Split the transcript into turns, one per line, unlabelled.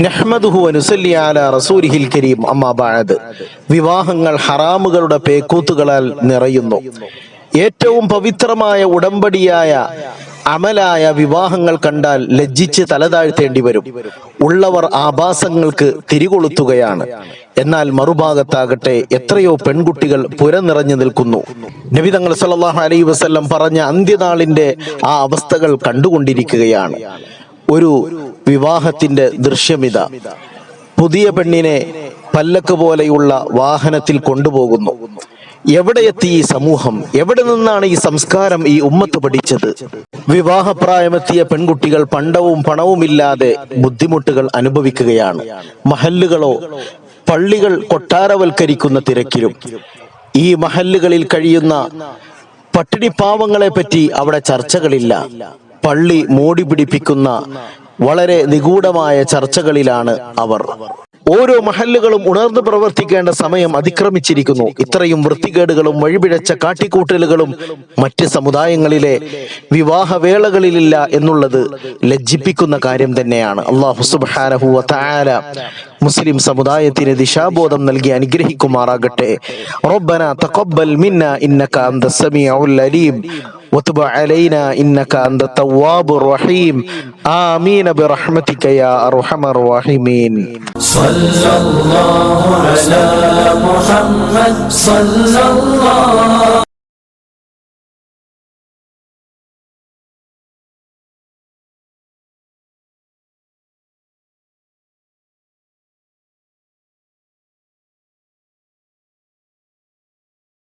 നഹ്മദുഹു റസൂലിഹിൽ കരീം. വിവാഹങ്ങൾ ഹറാമുകളുടെ പേക്കൂത്തുകളാൽ നിറയുന്നു. ഏറ്റവും പവിത്രമായ ഉടമ്പടിയായ അമലായ വിവാഹങ്ങൾ കണ്ടാൽ ലജ്ജിച്ച് തലതാഴ്ത്തേണ്ടി വരും. ഉള്ളവർ ആഭാസങ്ങൾക്ക് തിരികൊളുത്തുകയാണ്. എന്നാൽ മറുഭാഗത്താകട്ടെ എത്രയോ പെൺകുട്ടികൾ പുരനിറഞ്ഞു നിൽക്കുന്നു. നബി തങ്ങൾ സല്ലല്ലാഹു അലൈ വസല്ലം പറഞ്ഞ അന്ത്യനാളിന്റെ ആ അവസ്ഥകൾ കണ്ടുകൊണ്ടിരിക്കുകയാണ്. ഒരു വിവാഹത്തിന്റെ ദൃശ്യമിത. പുതിയ പെണ്ണിനെ പല്ലക്ക് പോലെയുള്ള വാഹനത്തിൽ കൊണ്ടുപോകുന്നു. എവിടെ എത്തി ഈ സമൂഹം? എവിടെ നിന്നാണ് ഈ സംസ്കാരം ഈ ഉമ്മത്ത് പഠിച്ചത്? വിവാഹപ്രായമെത്തിയ പെൺകുട്ടികൾ പണ്ടവും പണവുമില്ലാതെ ബുദ്ധിമുട്ടുകൾ അനുഭവിക്കുകയാണ്. മഹല്ലുകളോ പള്ളികൾ കൊട്ടാരവൽക്കരിക്കുന്ന തിരക്കിലും. ഈ മഹല്ലുകളിൽ കഴിയുന്ന പട്ടിണിപ്പാവങ്ങളെ പറ്റി അവിടെ ചർച്ചകളില്ല. പള്ളി മോടി പിടിപ്പിക്കുന്ന വളരെ നിഗൂഢമായ ചർച്ചകളിലാണ് അവർ. ഓരോ മഹല്ലുകളും ഉണർന്നു പ്രവർത്തിക്കേണ്ട സമയം അതിക്രമിച്ചിരിക്കുന്നു. ഇത്രയും വൃത്തികേടുകളും വഴിപിഴച്ച കാട്ടിക്കൂട്ടലുകളും മറ്റ് സമുദായങ്ങളിലെ വിവാഹവേളകളിലില്ല എന്നുള്ളത് ലജ്ജിപ്പിക്കുന്ന കാര്യം തന്നെയാണ്. അള്ളാഹു മുസ്ലിം സമുദായത്തിന് ദിശാബോധം നൽകി അനുഗ്രഹിക്കുമാറാകട്ടെ. റബ്ബന തഖബ്ബൽ മിന്ന ഇന്നക അന്ത സമീഉൽ അലീം. وتب علينا إنك أنت التواب الرحيم. آمين برحمتك يا أرحم الراحمين.
صلى الله على محمد صلى الله